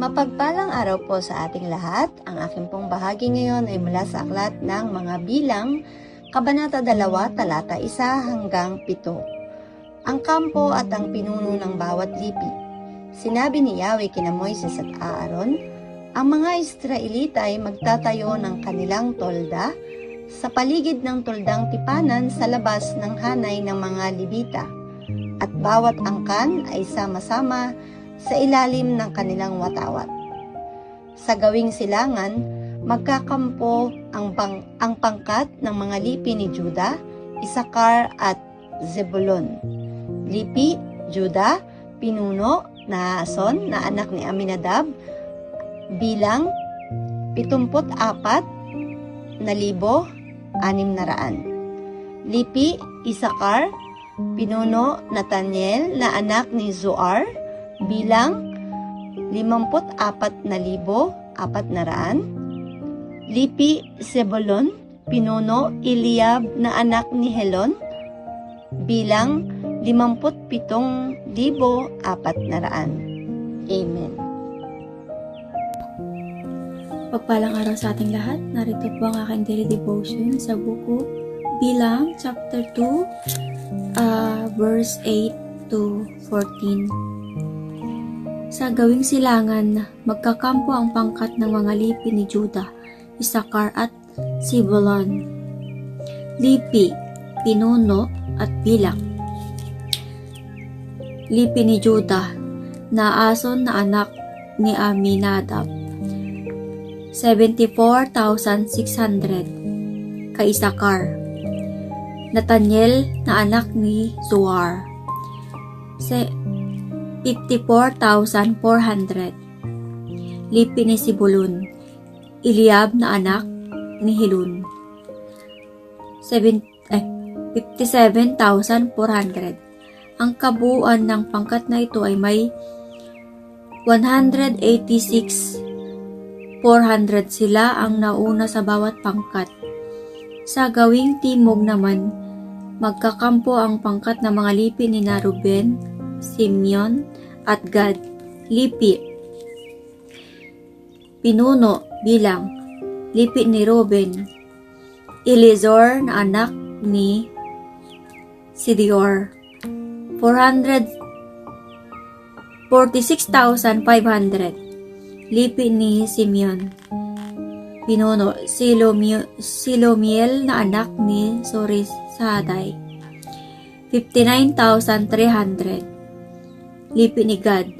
Mapagpalang araw po sa ating lahat. Ang aking pong bahagi ngayon ay mula sa aklat ng mga bilang, Kabanata 2, talata 1 hanggang 7. Ang kampo at ang pinuno ng bawat lipi. Sinabi ni Yahweh kina Moises at Aaron, ang mga Israelita ay magtatayo ng kanilang tolda sa paligid ng toldang tipanan sa labas ng hanay ng mga libita. At bawat angkan ay sama-sama sa ilalim ng kanilang watawat. Sa gawing silangan, magkakampo ang, pang, ang pangkat ng mga lipi ni Juda, Isakar at Zebulon. Lipi, Juda, pinuno, Naason na anak ni Aminadab, bilang 74 na libo, anim na raan. Lipi, Isakar, pinuno, Nathaniel na anak ni Zoar, bilang 54,400. Lipi Sebulon, pinuno Eliab na anak ni Helon, bilang 57,400. Amen. Pagpalang araw sa ating lahat, narito po ang aking daily devotion sa buku Bilang, chapter 2, ah, verse 8 to 14. Sa gawing silangan, magkakampo ang pangkat ng mga lipi ni Juda, Isakar at Sibulon. Lipi, pinuno at bilang. Lipi ni Juda, naason na anak ni Aminadab. 74,600 kay Isakar. Nathaniel na anak ni Zoar. Se 54,400. Lipi ni Sibulun. Eliab na anak ni Hilun. 7, eh, 57,400. Ang kabuuan ng pangkat na ito ay may 186,400 sila ang nauna sa bawat pangkat. Sa gawing timog naman, magkakampo ang pangkat ng mga lipi ni na Ruben, Simeon, at Gad. Lipi. Pinuno bilang lipi ni Ruben. Elizor na anak ni Sidior. 446,500. Lipi ni Simeon. Pinuno, Silomio, Silomiel na anak ni Soris Saday. 59,300. Lipi ni Gad.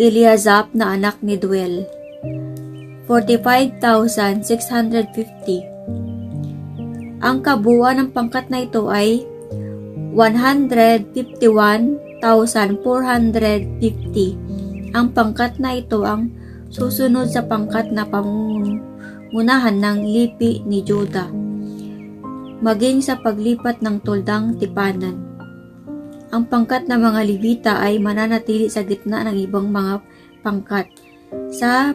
Eliazap na anak ni Duel. 45,650. Ang kabuuan ng pangkat na ito ay 151,450. Ang pangkat na ito ang susunod sa pangkat na pangungunahan ng lipi ni Juda, maging sa paglipat ng tuldang tipanan. Ang pangkat ng mga Levita ay mananatili sa gitna ng ibang mga pangkat. Sa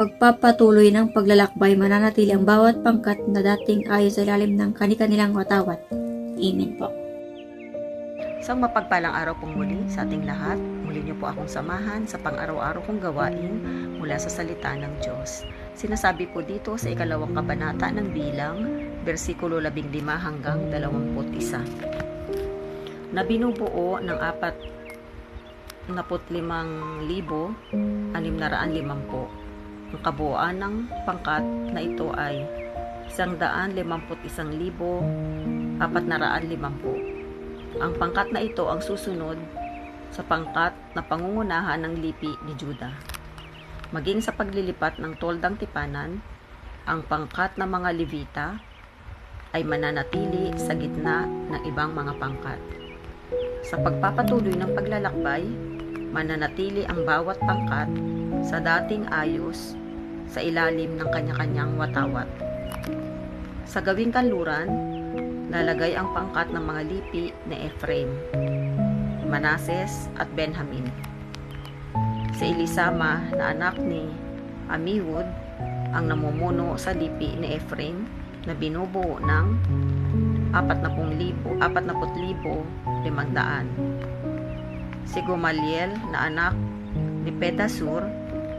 pagpapatuloy ng paglalakbay, mananatili ang bawat pangkat na dating ayon sa ilalim ng kani-kanilang watawat. Amen po. Isang mapagpalang araw pong muli sa ating lahat. Muli niyo po akong samahan sa pang-araw-araw kong gawain mula sa salita ng Diyos. Sinasabi po dito sa ikalawang kabanata ng bilang, versikulo 15 hanggang 21. Na binubuo ng apat na limang libo, anim na raan limampu. Ang kabuuan ng pangkat na ito ay isang daan limamput isang libo, apat na raan limampu. Ang pangkat na ito ang susunod sa pangkat na pangungunahan ng lipi ni Juda. Maging sa paglilipat ng toldang tipanan, ang pangkat ng mga Levita ay mananatili sa gitna ng ibang mga pangkat. Sa pagpapatuloy ng paglalakbay, mananatili ang bawat pangkat sa dating ayos sa ilalim ng kanya-kanyang watawat. Sa gawing kanluran, lalagay ang pangkat ng mga lipi ni Ephraim, Manases at Benjamin. Sa Elisama na anak ni Amihud, ang namumuno sa lipi ni Ephraim na binubuo ng 40,000, 40,500. Si Gumaliel na anak ni Pedasur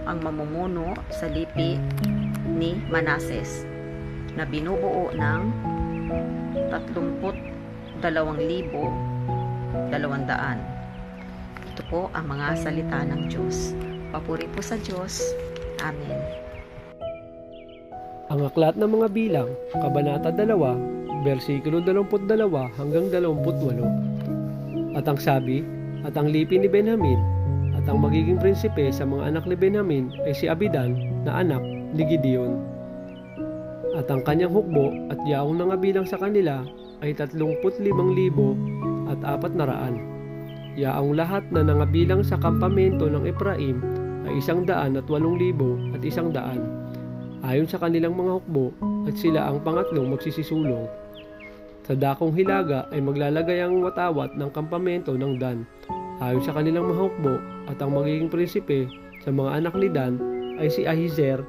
ang mamumuno sa lipi ni Manases na binubuo ng 32,200. Ito po ang mga salita ng Diyos. Papuri po sa Diyos. Amen. Ang aklat ng mga bilang, Kabanata 2, versikulo 22 hanggang 28. At ang sabi, at ang lipi ni Benjamin, at ang magiging prinsipe sa mga anak ni Benjamin ay si Abidan na anak ni Gideon. At ang kanyang hukbo at yaong nangabilang sa kanila ay 35,000 at apat na raan. Yaong lahat na nangabilang sa kampamento ng Ephraim ay isang daan at walong libo at isang daan ayon sa kanilang mga hukbo at sila ang pangatlong magsisisulong. Sa dakong hilaga ay maglalagay ang watawat ng kampamento ng Dan. Ayon sa kanilang mga hukbo at ang magiging prinsipe sa mga anak ni Dan ay si Ahizer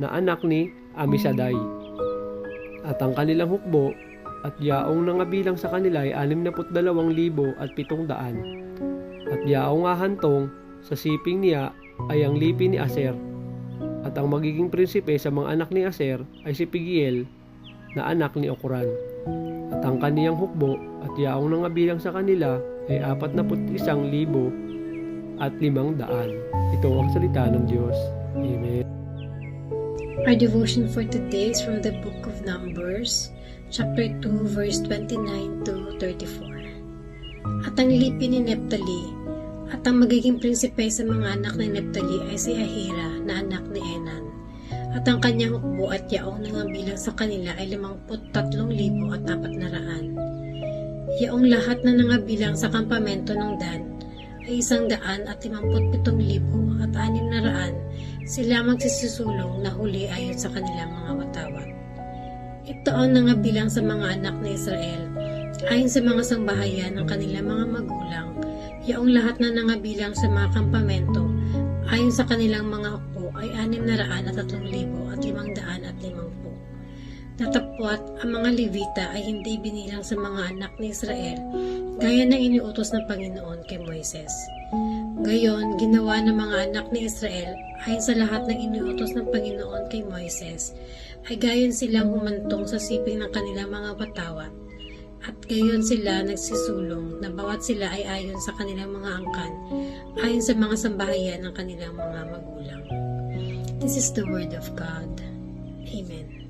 na anak ni Amisaday. At ang kanilang hukbo at yaong nangabilang sa kanila ay 62,000 at 700. At yaong ahantong sa siping niya ay ang lipi ni Aser at ang magiging prinsipe sa mga anak ni Aser ay si Pigiel na anak ni Okran. At ang kaniyang hukbo at yaong nangabilang sa kanila ay apat na isang libo at limang daan. Ito ang salita ng Diyos. Amen. Our devotion for today is from the book of Numbers, chapter 2, verse 29 to 34. At ang lipi ni Neptali, at ang magiging prinsipe sa mga anak ni Neptali ay si Ahira na anak ni Enan. At ang kanyang hukbo at yaong nangabilang sa kanila ay 53,000 at apat na raan. Yaong lahat na nangabilang sa kampamento ng Dan ay isang daan at 57,000 at anim na raan sila magsisisulong na huli ayon sa kanilang mga watawat. Ito ang nangabilang sa mga anak ni Israel ayon sa mga sangbahayan ng kanilang mga magulang, yaong lahat na nangabilang sa mga kampamento ayon sa kanilang mga hukbo ay anim na raan at tatlong libo at limang daan at limangpu. Natapwat ang mga Levita ay hindi binilang sa mga anak ni Israel gaya ng iniutos ng Panginoon kay Moises. Gayon, ginawa ng mga anak ni Israel ayon sa lahat ng iniutos ng Panginoon kay Moises, ay gayon silang humantong sa siping ng kanilang mga watawat. At gayon sila nagsisulong na bawat sila ay ayon sa kanilang mga angkan, ayon sa mga sambahayan ng kanilang mga magulang. This is the word of God. Amen.